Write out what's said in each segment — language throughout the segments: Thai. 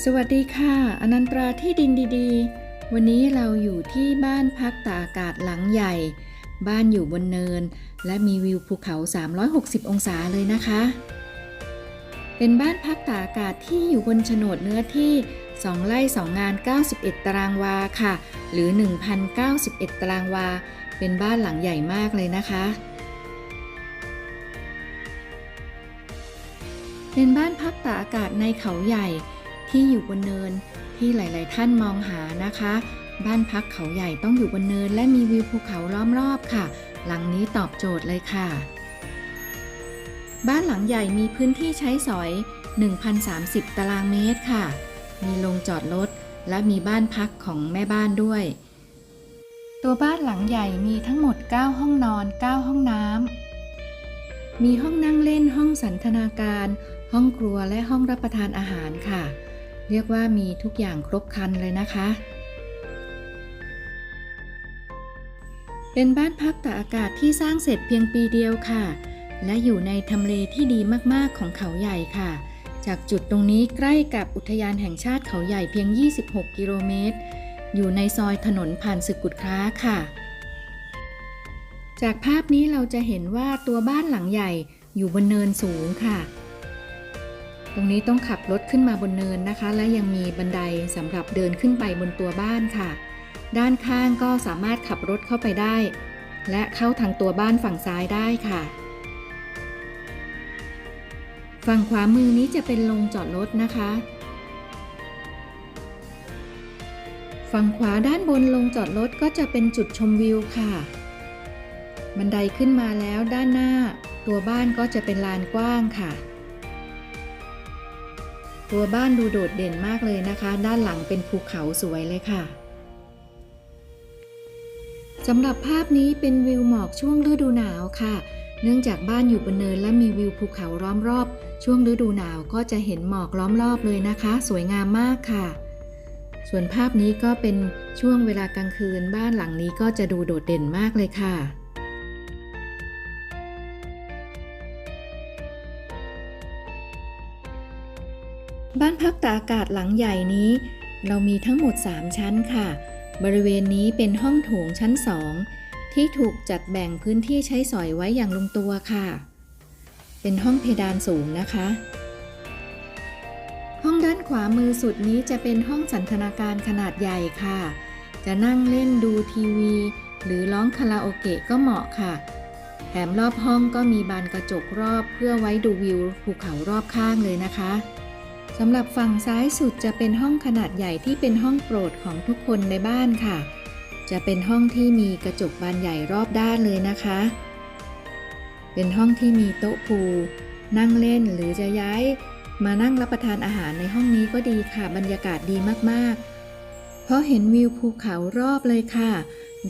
สวัสดีค่ะ อนันตราที่ดินดีๆ วันนี้เราอยู่ที่บ้านพักตากอากาศหลังใหญ่ บ้านอยู่บนเนิน และมีวิวภูเขา 360 องศาเลยนะคะ เป็นบ้านพักตากอากาศที่อยู่บนโฉนดเนื้อที่ 2 ไร่ 2 งาน 91 ตารางวาค่ะ หรือ 1,091 ตารางวา เป็นบ้านหลังใหญ่มากเลยนะคะ เป็นบ้านพักตากอากาศในเขาใหญ่ ที่อยู่บนเนินที่หลาย ๆ ท่านมองหานะคะ บ้านพักเขาใหญ่ต้องอยู่บนเนิน และมีวิวภูเขาล้อมรอบค่ะ หลังนี้ตอบโจทย์เลยค่ะ บ้านหลังใหญ่มีพื้นที่ใช้สอย 1,030 ตารางเมตรค่ะ มีโรงจอดรถและมีบ้านพักของแม่บ้านด้วย ตัวบ้านหลังใหญ่มีทั้งหมด 9 ห้องนอน 9 ห้องน้ำมีห้องนั่งเล่นห้องสันทนาการ ห้องครัวและห้องรับประทานอาหารค่ะ เรียกว่ามีทุกอย่างครบครันเลยนะคะ เป็นบ้านพักตากอากาศที่สร้างเสร็จเพียงปีเดียวค่ะ และอยู่ในทำเลที่ดีมากๆของเขาใหญ่ค่ะ จากจุดตรงนี้ใกล้กับอุทยานแห่งชาติเขาใหญ่เพียง 26 กิโลเมตร อยู่ในซอยถนนผ่านศึกกุดค้าค่ะ จากภาพนี้เราจะเห็นว่าตัวบ้านหลังใหญ่อยู่บนเนินสูงค่ะ ตรงนี้ต้องขับรถขึ้นมาบนเนินนะคะ และยังมีบันไดสำหรับเดินขึ้นไปบนตัวบ้านค่ะ ด้านข้างก็สามารถขับรถเข้าไปได้ และเข้าทางตัวบ้านฝั่งซ้ายได้ค่ะ ฝั่งขวามือนี้จะเป็นโรงจอดรถนะคะ ฝั่งขวาด้านบนโรงจอดรถก็จะเป็นจุดชมวิวค่ะ บันไดขึ้นมาแล้วด้านหน้า ตัวบ้านก็จะเป็นลานกว้างค่ะ ตัวบ้านดูโดดเด่นมากเลยนะคะ ด้านหลังเป็นภูเขาสวยเลยค่ะสำหรับภาพนี้เป็นวิวหมอกช่วงฤดูหนาวค่ะ เนื่องจากบ้านอยู่บนเนินและมีวิวภูเขาล้อมรอบ ช่วงฤดูหนาวก็จะเห็นหมอกล้อมรอบเลยนะคะ สวยงามมากค่ะ ส่วนภาพนี้ก็เป็นช่วงเวลากลางคืน บ้านหลังนี้ก็จะดูโดดเด่นมากเลยค่ะ บ้านพักตากอากาศหลังใหญ่นี้ เรามีทั้งหมด 3 ชั้นค่ะ บริเวณนี้เป็นห้องโถงชั้น2ที่ถูกจัดแบ่งพื้นที่ใช้สอยไว้อย่างลงตัวค่ะ เป็นห้องเพดานสูงนะคะ ห้องด้านขวามือสุดนี้จะเป็นห้องสันทนาการขนาดใหญ่ค่ะ จะนั่งเล่นดูทีวี หรือร้องคาราโอเกะก็เหมาะค่ะแถมรอบห้องก็มีบานกระจกรอบเพื่อไว้ดูวิวภูเขารอบข้างเลยนะคะำหรับฝั่งซ้ายสุดจะเป็นห้องขนาดใหญ่ที่เป็นห้องโปรดของทุกคนในบ้านค่ะ จะเป็นห้องที่มีกระจกบานใหญ่รอบด้านเลยนะคะ เป็นห้องที่มีโต๊ะพูนั่งเล่นหรือจะย้าย มานั่งรับประทานอาหารในห้องนี้ก็ดีค่ะ บรรยากาศดีมากๆ เพราะเห็นวิวภูเขารอบเลยค่ะ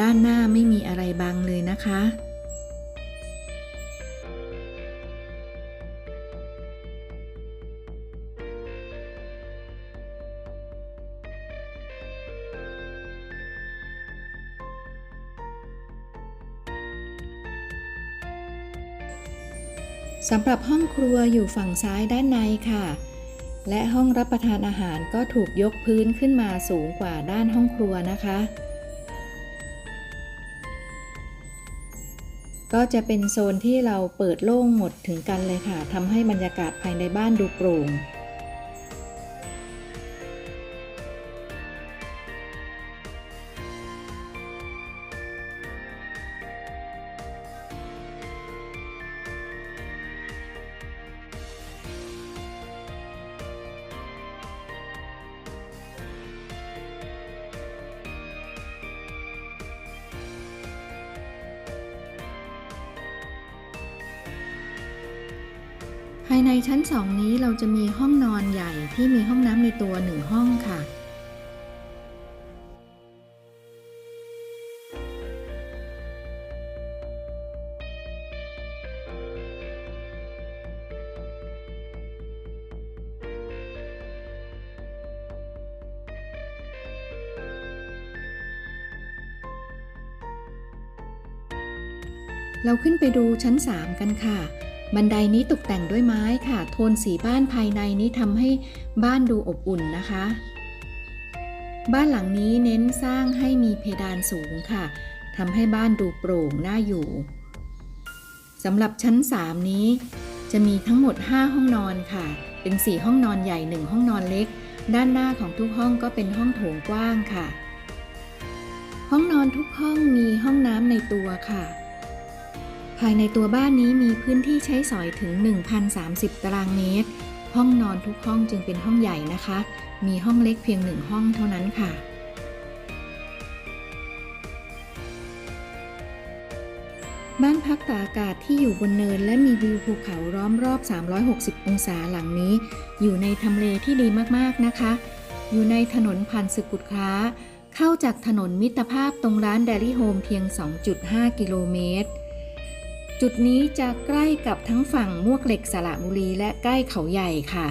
ด้านหน้าไม่มีอะไรบังเลยนะคะ สำหรับห้องครัวอยู่ฝั่งซ้ายด้านในค่ะ และห้องรับประทานอาหารก็ถูกยกพื้นขึ้นมาสูงกว่าด้านห้องครัวนะคะ ก็จะเป็นโซนที่เราเปิดโล่งหมดถึงกันเลยค่ะทำให้บรรยากาศภายในบ้านดูโปร่งายในชั้นสองนี้เราจะมีห้องนอนใหญ่ที่มีห้องน้ำในตัวหนึ่งห้องค่ะ เราขึ้นไปดูชั้น 3 กันค่ะ บันไดนี้ตกแต่งด้วยไม้ค่ะ โทนสีบ้านภายในนี้ทำให้บ้านดูอบอุ่นนะคะ บ้านหลังนี้เน้นสร้างให้มีเพดานสูงค่ะทำให้บ้านดูโปร่งน่าอยู่สำหรับชั้น 3 นี้ จะมีทั้งหมด 5 ห้องนอนค่ะ เป็น 4 ห้องนอนใหญ่ 1 ห้องนอนเล็ก ด้านหน้าของทุกห้องก็เป็นห้องโถงกว้างค่ะ ห้องนอนทุกห้องมีห้องน้ำในตัวค่ะ ภายในตัวบ้านนี้มีพื้นที่ใช้สอยถึง 1,030 ตารางเมตร ห้องนอนทุกห้องจึงเป็นห้องใหญ่นะคะ มีห้องเล็กเพียงหนึ่งห้องเท่านั้นค่ะ บ้านพักตากอากาศที่อยู่บนเนิน และมีวิวภูเขาล้อมรอบ 360 องศาหลังนี้ อยู่ในทำเลที่ดีมากๆนะคะ อยู่ในถนนผ่านศึกุดค้า เข้าจากถนนมิตรภาพตรงร้านเดลี่โฮมเพียง 2.5 กิโลเมตร จุดนี้จะใกล้กับทั้งฝั่งมวกเหล็กสระบุรีและใกล้เขาใหญ่ค่ะ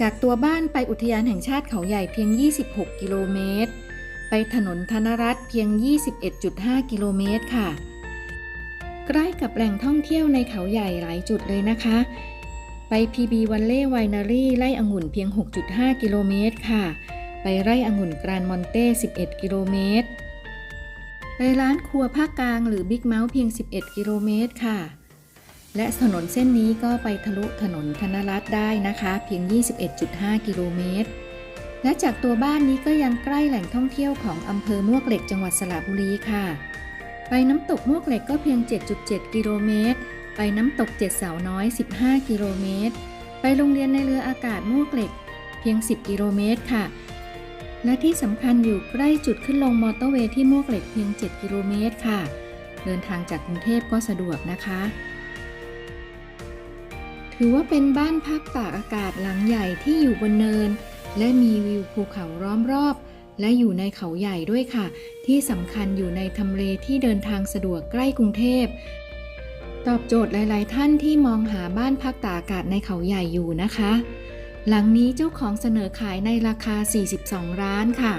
จากตัวบ้านไปอุทยานแห่งชาติเขาใหญ่เพียง 26 กิโลเมตร ไปถนนธนรัตน์เพียง 21.5 กิโลเมตรค่ะ ใกล้กับแหล่งท่องเที่ยวในเขาใหญ่หลายจุดเลยนะคะ ไป PB วันเล่ไวนารีไล่องุ่นเพียง 6.5 กิโลเมตรค่ะ ไปไร่องุ่นกรานมอนเต้ 11 กิโลเมตร ไปร้านครัวภาคกลางหรือบิ๊กเมาส์เพียง 11 กิโลเมตรค่ะ และถนนเส้นนี้ก็ไปทะลุถนนธนรัตน์ได้นะคะ เพียง 21.5 กิโลเมตร และจากตัวบ้านนี้ก็ยังใกล้แหล่งท่องเที่ยวของอำเภอมวกเหล็กจังหวัดสระบุรีค่ะ ไปน้ำตกมวกเหล็กก็เพียง 7.7 กิโลเมตร ไปน้ำตกเจ็ดเสาน้อย 15 กิโลเมตร ไปโรงเรียนในเรืออากาศมวกเหล็กเพียง 10 กิโลเมตรค่ะ และที่สำคัญอยู่ใกล้จุดขึ้นลงมอเตอร์เวย์ที่มวกเหล็กเพียง 7 กิโลเมตรค่ะ เดินทางจากกรุงเทพก็สะดวกนะคะ ถือว่าเป็นบ้านพักตากอากาศหลังใหญ่ที่อยู่บนเนิน และมีวิวภูเขาล้อมรอบ และอยู่ในเขาใหญ่ด้วยค่ะ ที่สำคัญอยู่ในทำเลที่เดินทางสะดวกใกล้กรุงเทพ ตอบโจทย์หลาย ๆ ท่านที่มองหาบ้านพักตากอากาศในเขาใหญ่อยู่นะคะ หลังนี้เจ้าของเสนอขายในราคา 42 ล้านค่ะ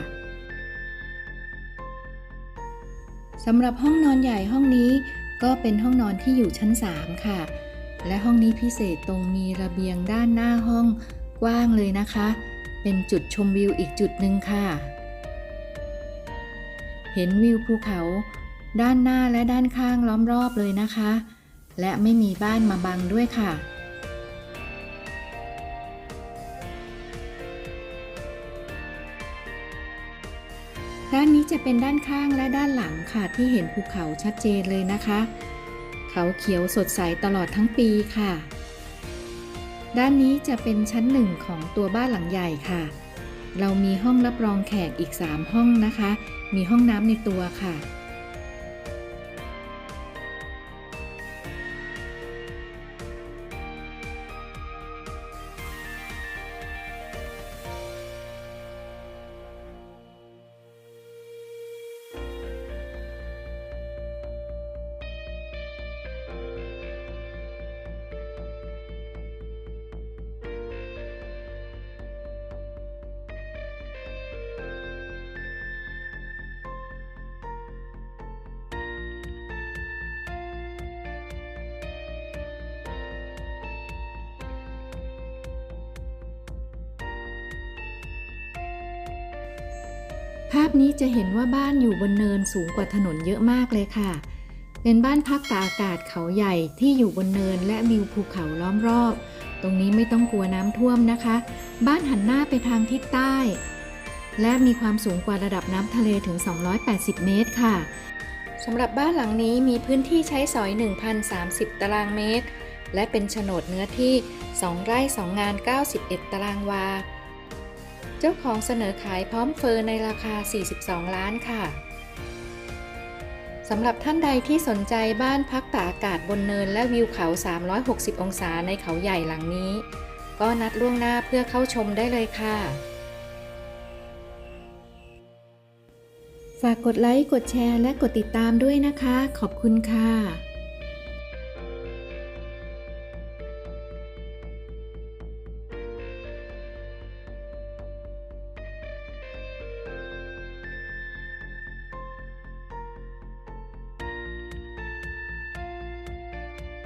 สำหรับห้องนอนใหญ่ห้องนี้ก็เป็นห้องนอนที่อยู่ชั้น 3 ค่ะ และห้องนี้พิเศษตรงมีระเบียงด้านหน้าห้องกว้างเลยนะคะ เป็นจุดชมวิวอีกจุดหนึ่งค่ะ เห็นวิวภูเขา ด้านหน้าและด้านข้างล้อมรอบเลยนะคะ และไม่มีบ้านมาบังด้วยค่ะ ด้านนี้จะเป็นด้านข้างและด้านหลังค่ะที่เห็นภูเขาชัดเจนเลยนะคะ เขาเขียวสดใสตลอดทั้งปีค่ะ ด้านนี้จะเป็นชั้นหนึ่งของตัวบ้านหลังใหญ่ค่ะ เรามีห้องรับรองแขกอีก 3 ห้องนะคะ มีห้องน้ำในตัวค่ะ ภาพนี้จะเห็นว่าบ้านอยู่บนเนินสูงกว่าถนนเยอะมากเลยค่ะ เป็นบ้านพักตากอากาศเขาใหญ่ที่อยู่บนเนินและวิวภูเขาล้อมรอบ ตรงนี้ไม่ต้องกลัวน้ำท่วมนะคะ บ้านหันหน้าไปทางทิศใต้ และมีความสูงกว่าระดับน้ำทะเลถึง 280 เมตรค่ะสำหรับบ้านหลังนี้มีพื้นที่ใช้สอย 1,030 ตารางเมตร และเป็นโฉนดเนื้อที่ 2 ไร่ 2 งาน 91 ตารางวา เจ้าของเสนอขายพร้อมเฟอร์ในราคา 42 ล้านค่ะสำหรับท่านใดที่สนใจบ้านพักตากอากาศบนเนินและวิวเขา 360 องศาในเขาใหญ่หลังนี้ ก็นัดล่วงหน้าเพื่อเข้าชมได้เลยค่ะ ฝากกดไลค์ กดแชร์ และกดติดตามด้วยนะคะ ขอบคุณค่ะ